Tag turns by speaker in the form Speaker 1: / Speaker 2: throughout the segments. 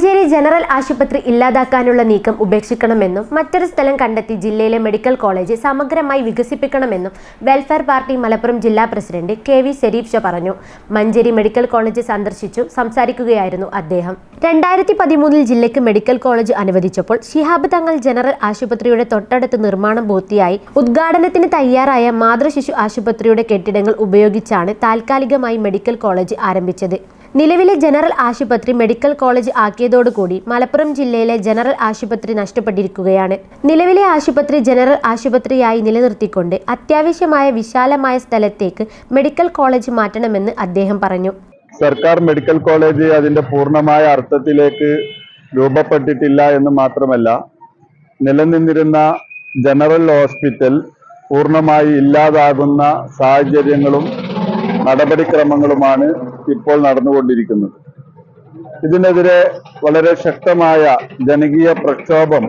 Speaker 1: Manjeri general ആശുപത്രി ഇല്ലാതാക്കാനുള്ള നീക്കം ഉപേക്ഷിക്കണമെന്നും മറ്റൊരു സ്ഥലം കണ്ടെത്തി ജില്ലയിലെ മെഡിക്കൽ കോളേജ് സമഗ്രമായി വികസിപ്പിക്കണമെന്നും വെൽഫെയർ പാർട്ടി മലപ്പുറം ജില്ലാ പ്രസിഡന്റ് കെ വി ശരീഫ് പറഞ്ഞു. മഞ്ചേരി മെഡിക്കൽ കോളേജ് സന്ദർശിച്ചു സംസാരിക്കുകയായിരുന്നു അദ്ദേഹം. രണ്ടായിരത്തി പതിമൂന്നിൽ ജില്ലയ്ക്ക് medical college അനുവദിച്ചപ്പോൾ Shihab Thangal general ആശുപത്രിയുടെ തൊട്ടടുത്ത് നിർമ്മാണം പൂർത്തിയായി. ഉദ്ഘാടനത്തിന് തയ്യാറായ മാതൃശിശു ആശുപത്രിയുടെ കെട്ടിടങ്ങൾ ഉപയോഗിച്ചാണ് താൽക്കാലികമായി മെഡിക്കൽ കോളേജ് ആരംഭിച്ചത്. നിലവിലെ ജനറൽ ആശുപത്രി മെഡിക്കൽ കോളേജ് ആക്കിയതോടുകൂടി മലപ്പുറം ജില്ലയിലെ ജനറൽ ആശുപത്രി നഷ്ടപ്പെട്ടിരിക്കുകയാണ്. നിലവിലെ ആശുപത്രി ജനറൽ ആശുപത്രിയായി നിലനിർത്തിക്കൊണ്ട് അത്യാവശ്യമായ വിശാലമായ സ്ഥലത്തേക്ക് മെഡിക്കൽ കോളേജ് മാറ്റണമെന്ന് അദ്ദേഹം പറഞ്ഞു.
Speaker 2: സർക്കാർ മെഡിക്കൽ കോളേജ് അതിന്റെ പൂർണമായ അർത്ഥത്തിലേക്ക് രൂപപ്പെട്ടിട്ടില്ല എന്ന് മാത്രമല്ല നിലനിന്നിരുന്ന ജനറൽ ഹോസ്പിറ്റൽ പൂർണമായി ഇല്ലാതാകുന്ന സാഹചര്യങ്ങളും നടപടിക്രമങ്ങളുമാണ് ഇപ്പോൾ നടന്നുകൊണ്ടിരിക്കുന്നത്. ഇതിനെതിരെ വളരെ ശക്തമായ ജനകീയ പ്രക്ഷോഭം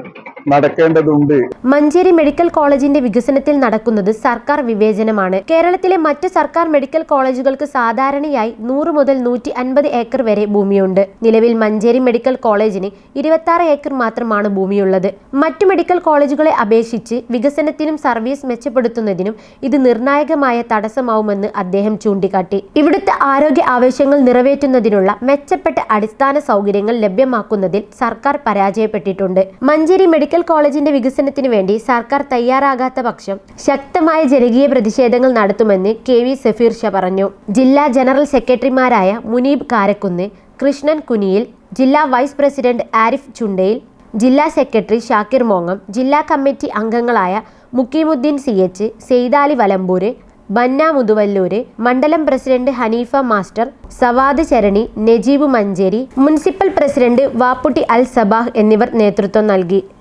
Speaker 2: നടക്കേണ്ടതുണ്ട്.
Speaker 1: മഞ്ചേരി മെഡിക്കൽ കോളേജിന്റെ വികസനത്തിൽ നടക്കുന്നത് സർക്കാർ വിവേചനമാണ്. കേരളത്തിലെ മറ്റ് സർക്കാർ മെഡിക്കൽ കോളേജുകൾക്ക് സാധാരണയായി നൂറ് മുതൽ നൂറ്റി അൻപത് ഏക്കർ വരെ ഭൂമിയുണ്ട്. നിലവിൽ മഞ്ചേരി മെഡിക്കൽ കോളേജിന് ഇരുപത്തി ഏക്കർ മാത്രമാണ് ഭൂമിയുള്ളത്. മറ്റു മെഡിക്കൽ കോളേജുകളെ അപേക്ഷിച്ച് വികസനത്തിനും സർവീസ് മെച്ചപ്പെടുത്തുന്നതിനും ഇത് നിർണായകമായ തടസ്സമാവുമെന്ന് അദ്ദേഹം ചൂണ്ടിക്കാട്ടി. ഇവിടുത്തെ ആരോഗ്യ ആവശ്യങ്ങൾ നിറവേറ്റുന്നതിനുള്ള മെച്ചപ്പെട്ട അടിസ്ഥാന സൗകര്യങ്ങൾ ലഭ്യമാക്കുന്നതിൽ സർക്കാർ പരാജയപ്പെട്ടിട്ടുണ്ട്. മഞ്ചേരി മെഡിക്കൽ കോളേജിന്റെ വികസനത്തിന് വേണ്ടി സർക്കാർ തയ്യാറാകാത്ത പക്ഷം ശക്തമായ ജനകീയ പ്രതിഷേധങ്ങൾ നടത്തുമെന്ന് കെ വി സഫീർ ഷാ പറഞ്ഞു. ജില്ലാ ജനറൽ സെക്രട്ടറിമാരായ മുനീബ് കാരക്കുന്ന് കൃഷ്ണൻ കുനിയിൽ ജില്ലാ വൈസ് പ്രസിഡന്റ് ആരിഫ് ചുണ്ടയിൽ ജില്ലാ സെക്രട്ടറി ഷാക്കിർ മോങ്ങം ജില്ലാ കമ്മിറ്റി അംഗങ്ങളായ മുക്കീമുദ്ദീൻ സി എച്ച് സെയ്താലി വലമ്പൂര് ബന്ന മുതുവല്ലൂര് മണ്ഡലം president Haneefa master Savad Charani Najeeb Manjeri municipal president Vapputty Al Sabah എന്നിവർ നേതൃത്വം നൽകി.